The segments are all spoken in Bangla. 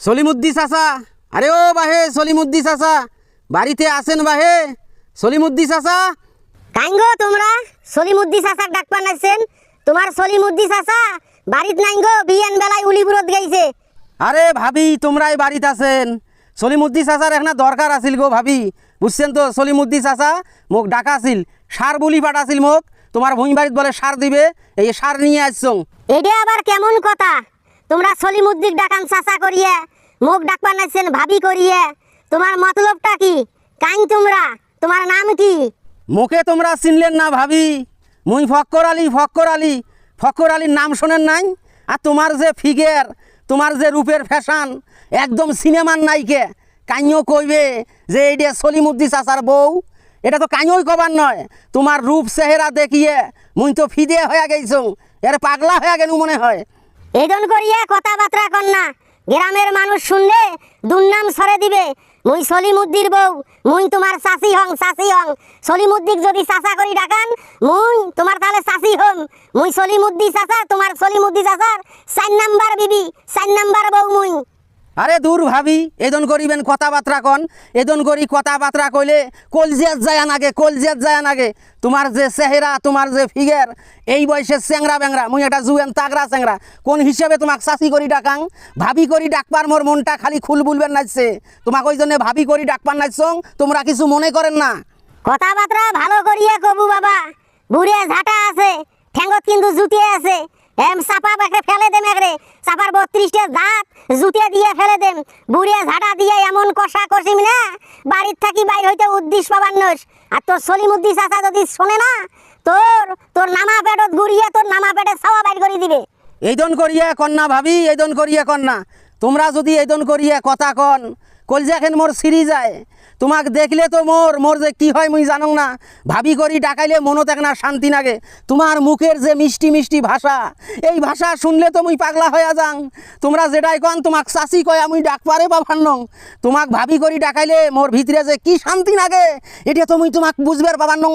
সলিমুদ্দি চাচা। আরে ও বাহে সলিমুদ্দি চাচা। বাড়িতে আসেন বাহে। সলিমুদ্দি চাচা। কাইঙ্গো তোমরা সলিমুদ্দি চাচাক ডাক পানাইছেন। তোমার সলিমুদ্দি চাচা বাড়িত নাইঙ্গো বিয়ান বেলায় উলিপুরত গাইছে। আরে ভাবি তোমরাই বাড়িতে আছেন। সলিমুদ্দি চাচার এখানে দরকার আছিল গো ভাবি। বুঝছেন তো সলিমুদ্দি চাচা মোক ডাকা আছিল। সার বলি পাঠাছিল মোক। তোমার ভূমি বাড়িত বলে সার দিবে এই সার নিয়ে আসছং। এটা আবার কেমন কথা? তোমরা সলিমুদ্দিক ডাকান চাচা করিয়ে, মুখ ডাক পানাইছেন ভাবি করিয়ে, তোমার মতলবটা কি? কাইং তোমরা, তোমার নাম কি? মুখে তোমরা চিনলেন না ভাবি। মুই ফক্কর আলী ফক্কর আলী। ফক্কর আলীর নাম শোনেন নাই? আর তোমার যে ফিগের, তোমার যে রূপের ফ্যাশন, একদম সিনেমার নাইকে কাইও কইবে যে এইটা সলিমুদ্দি চাচার বউ, এটা তো কাইওই কবার নয়। তোমার রূপ, চেহারা দেখিয়ে মুই তো ফিদে হয়ে গেছো এর পাগলা হয়ে গেল মনে হয়। এজন করিয়া কথাবার্তা না। গ্রামের মানুষ শুনলে দুর্নাম সরে দিবে। মুই সলিমুদ্দির বউ, মুই তোমার চাষি হং চাষি হং। সলিমুদ্দিক যদি চাষা করি ডাকান, মুই তোমার তাহলে চাষি হম। মুই সলিমুদ্দি চাষা তোমার সলিমুদ্দি চাষার চার নাম্বার বিবি, চার নাম্বার বউ মুই। আরে দূর ভাবি, এদন করিবেন কথাবার্তা কন। এদন করি কথাবার্তা কইলে কলজিয়াত যায় নাগে কলজিয়াত যায় নাগে তোমার যে চেহারা, তোমার যে ফিগার, এই বয়সের চেংরা ব্যাংরা, মুই একটা জুয়েন তাগরা চেংরা কোন হিসেবে তোমাক চাষি করি ডাকাং? ভাবি করি ডাকবার মোর মনটা খালি খুল বুলবেন নাচছে তোমাক ওই জন্য ভাবি করি ডাকবার নাচছং তোমরা কিছু মনে করেন না। কথাবার্তা ভালো করিয়ে কবু বাবা। বুড়ে ঝাঁটা আছে ঠ্যাঙ্গত কিন্তু জুতিয়ে আছে। এম চাপা একরে ফেলে দেম চাপার বত্রিশটা দাঁত জুতে দিয়ে ফেলে দেন। বুড়ে ঝাড়া দিয়ে এমন কষা কষিম না? বাড়ির থাকি বাইর হইতে উদ্দেশ্য পাবার নস। আর তোর সলিম উদ্দিস আসা যদি শোনে না, তোর তোর নামা পেটত ঘুরিয়ে তোর নামা পেটে ছাওয়া বাইর করে দিবে। এইদন করিয়া কন্যা ভাবি, এইদন করিয়া কন্যা। তোমরা যদি এইদন করিয়া কথা কন কলজাখেন মোর সিরি যায়? তোমাক দেখলে তো মোর মোর যে কি হয় মুই জানো না। ভাবি করি ডাকাইলে মনত এক না শান্তি লাগে তোমার মুখের যে মিষ্টি মিষ্টি ভাষা, এই ভাষা শুনলে তো মুই পাগলা হয়ে যাং। তোমরা যেটাই কন, তোমাক চাষি কয় আমি ডাক পারে বা ভান্নং। তোমাক ভাবি করি ডাকাইলে মোর ভিতরে যে কি শান্তি লাগে এটা তো মুই তোমাক বুঝবার পাবান্নং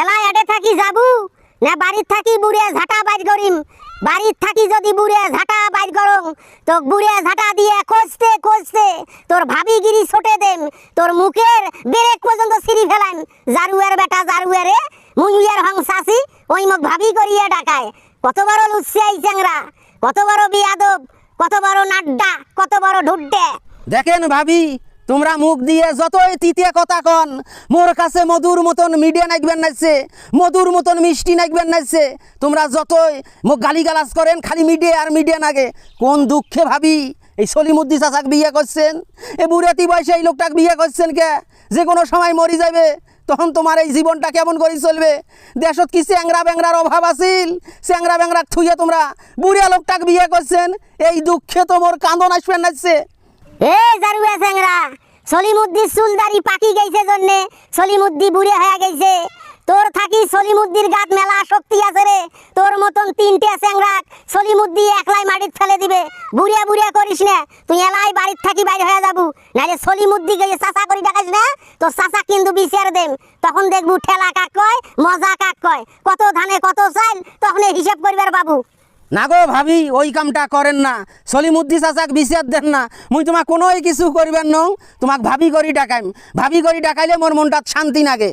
এলাই আটে থাকি যাবু। না, বাড়ির থাকি বুড়ে ঝাঁটা বাইর করিম। বাড়ির থাকি যদি বুড়ে ঝাঁটা বাইর করং, তো বুড়ে ঝাঁটা দিয়ে কষতে কষতে তোর ভাবিগিরি ছোটে দেম তোর মুখের বেরেক পর্যন্ত সিঁড়ি ফেলাম জারুয়ার বেটা, জারুয়ারে মুইয়ের হং শাসি ওই মুখ ভাবি করিয়ে ডাকায়। কত বড় লুচ্ছিয়াই চ্যাংরা, কত বড় বিয়াদব, কত বড় নাড্ডা, কত বড় ঢুড্ডে। দেখেন ভাবি তোমরা মুখ দিয়ে যতই তিতে কথা কন, মোর কাছে মধুর মতন মিডিয়া নাইকবেন নাইছে, মধুর মতন মিষ্টি নাইকবেন নাইছে, তোমরা যতই মুখ গালিগালাজ করেন, খালি মিডিয়া আর মিডিয়া নাগে, কোন দুঃখে ভাবি? এই সলিমুদ্দি চাচাক বিয়ে করছেন? এ বুড়াতি বয়সে এই লোকটাকে বিয়ে করছেন কে? যে কোনো সময় মরি যাবে তখন তোমার এই জীবনটা কেমন করে চলবে? দেশত কি চ্যাংরা ব্যাংরার অভাব আছিল? চ্যাংরা ব্যাংরাক থুইয়ে তোমরা বুড়িয়া লোকটাকে বিয়ে করছেন? এই দুঃখে তোমার কান্দন আসবেন নাচছে এ জারুয়া সলিমুদ্দি চুলদারি পাকি গেছে জন্যে, সলিমুদ্দি বুড়ে হয়ে গেছে। তোর থাকি সলিমুদ্দির গাত মেলা শক্তি আছে রে। তোর মতন তিনটে স্যাংরাক সলিমুদ্দি একলাই মাটিত ফেলে দিবে। বুড়িয়া বুড়িয়া করিস না, তুই এলাই বাড়ির থাকি বাইরে হয়ে যাবু। নাহলে সলিমুদ্দি গিয়ে চাচা করি ডাকাস না তো চাচা কিন্তু বিচার দেম তখন দেখবু ঠেলা কাক কয়, মজা কাক কয়। কত ধানে কত চাইল তখন হিসেব করিবার বাবু না গো ভাবি, ওই কামটা করেন না। সলিমুদ্দি চাচাক বিচার দেন না। মুই তোমাক কোনোই কিছু করবেন নং। তোমাক ভাবি করি ডাকাইম। ভাবি করি ডাকাইলে মোর মনটা শান্তি লাগে